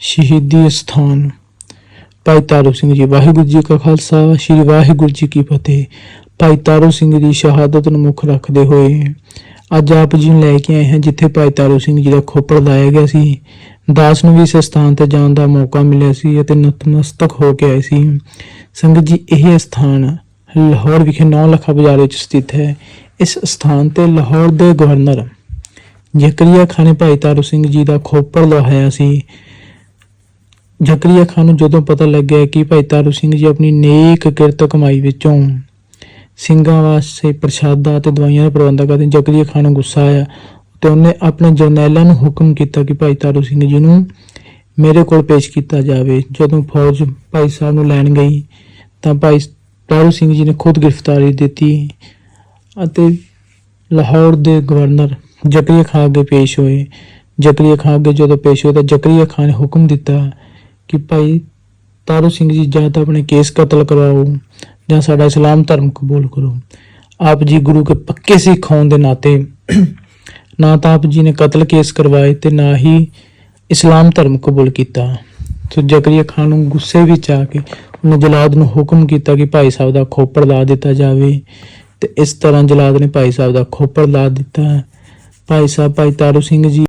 ਸ਼ਹੀਦੀ ਸਥਾਨ। ਭਾਈ ਤਾਰੂ ਸਿੰਘ ਜੀ, ਵਾਹਿਗੁਰੂ ਜੀ ਕਾ ਖਾਲਸਾ, ਸ੍ਰੀ ਵਾਹਿਗੁਰੂ ਜੀ ਕੀ ਫਤਿਹ। ਭਾਈ ਤਾਰੂ ਸਿੰਘ ਦੀ ਸ਼ਹਾਦਤ ਨੂੰ ਮੁੱਖ ਰੱਖਦੇ ਹੋਏ ਅੱਜ ਆਪ ਜੀ ਨੂੰ ਲੈ ਕੇ ਆਏ ਹਾਂ, ਜਿੱਥੇ ਭਾਈ ਤਾਰੂ ਸਿੰਘ ਜੀ ਦਾ ਖੋਪੜ ਲਾਇਆ ਗਿਆ ਸੀ। ਦਾਸ ਨੂੰ ਵੀ ਇਸ ਸਥਾਨ ਤੇ ਜਾਣ ਦਾ ਮੌਕਾ ਮਿਲਿਆ ਸੀ ਅਤੇ ਨਤਮਸਤਕ ਹੋ ਕੇ ਆਏ ਸੀ। ਸੰਗਤ ਜੀ, ਇਹ ਸਥਾਨ ਲਾਹੌਰ ਵਿਖੇ 9 ਲੱਖਾ ਬਾਜ਼ਾਰ ਵਿੱਚ ਸਥਿਤ ਹੈ। ਇਸ ਸਥਾਨ ਤੇ ਲਾਹੌਰ ਦੇ ਗਵਰਨਰ ਜ਼ਕਰੀਆ ਖਾਨ ਭਾਈ ਤਾਰੂ ਸਿੰਘ ਜੀ ਦਾ ਖੋਪੜ ਲਹਾਇਆ ਸੀ। ਜ਼ਕਰੀਆ ਖਾਨ ਨੂੰ ਜਦੋਂ ਪਤਾ ਲੱਗਿਆ ਕਿ ਭਾਈ ਤਾਰੂ ਸਿੰਘ ਜੀ ਆਪਣੀ ਨੇਕ ਕਿਰਤ ਕਮਾਈ ਵਿੱਚੋਂ ਸਿੰਘਾਂ ਵਾਸਤੇ ਪ੍ਰਸ਼ਾਦਾ ਤੇ ਦਵਾਈਆਂ ਦਾ ਪ੍ਰਬੰਧ ਕਰਦੇ ਜ਼ਕਰੀਆ ਖਾਨ ਨੂੰ ਗੁੱਸਾ ਆਇਆ ਤੇ ਉਹਨੇ ਆਪਣੇ ਜਰਨੈਲਾਂ ਨੂੰ ਹੁਕਮ ਕੀਤਾ ਕਿ ਭਾਈ ਤਾਰੂ ਸਿੰਘ ਜੀ ਨੂੰ ਮੇਰੇ ਕੋਲ ਪੇਸ਼ ਕੀਤਾ ਜਾਵੇ। ਜਦੋਂ ਫੌਜ ਭਾਈ ਸਾਹਿਬ ਨੂੰ ਲੈਣ ਗਈ, ਤਾਂ ਭਾਈ ਤਾਰੂ ਸਿੰਘ ਜੀ ਨੇ ਖੁਦ ਗ੍ਰਿਫਤਾਰੀ ਦਿੱਤੀ ਅਤੇ ਲਾਹੌਰ ਦੇ ਗਵਰਨਰ ਜ਼ਕਰੀਆ ਖਾਨ ਅੱਗੇ ਪੇਸ਼ ਹੋਏ। ਜ਼ਕਰੀਆ ਖਾਨ ਅੱਗੇ ਜਦੋਂ ਪੇਸ਼ ਹੋਏ ਤਾਂ ਜ਼ਕਰੀਆ ਖਾਨ ਨੇ ਹੁਕਮ ਦਿੱਤਾ ਕਿ ਭਾਈ ਤਾਰੂ ਸਿੰਘ ਜੀ ਜਾਂ ਤਾਂ ਆਪਣੇ ਕੇਸ ਕਤਲ ਕਰਵਾਓ ਜਾਂ ਸਾਡਾ ਇਸਲਾਮ ਧਰਮ ਕਬੂਲ ਕਰੋ। ਆਪ ਜੀ ਗੁਰੂ ਕੇ ਪੱਕੇ ਸਿੱਖ ਹੋਣ ਦੇ ਨਾਤੇ ਨਾ ਤਾਂ ਆਪ ਜੀ ਨੇ ਕਤਲ ਕੇਸ ਕਰਵਾਏ ਤੇ ਨਾ ਹੀ ਇਸਲਾਮ ਧਰਮ ਕਬੂਲ ਕੀਤਾ। ਸੋ ਜ਼ਕਰੀਆ ਖਾਨ ਨੂੰ ਗੁੱਸੇ ਵਿੱਚ ਆ ਕੇ ਉਹਨੇ ਜਲਾਦ ਨੂੰ ਹੁਕਮ ਕੀਤਾ ਕਿ ਭਾਈ ਸਾਹਿਬ ਦਾ ਖੋਪੜ ਲਾ ਦਿੱਤਾ ਜਾਵੇ ਤੇ ਇਸ ਤਰ੍ਹਾਂ ਜਲਾਦ ਨੇ ਭਾਈ ਸਾਹਿਬ ਦਾ ਖੋਪੜ ਲਾ ਦਿੱਤਾ। ਭਾਈ ਸਾਹਿਬ, ਭਾਈ ਤਾਰੂ ਸਿੰਘ ਜੀ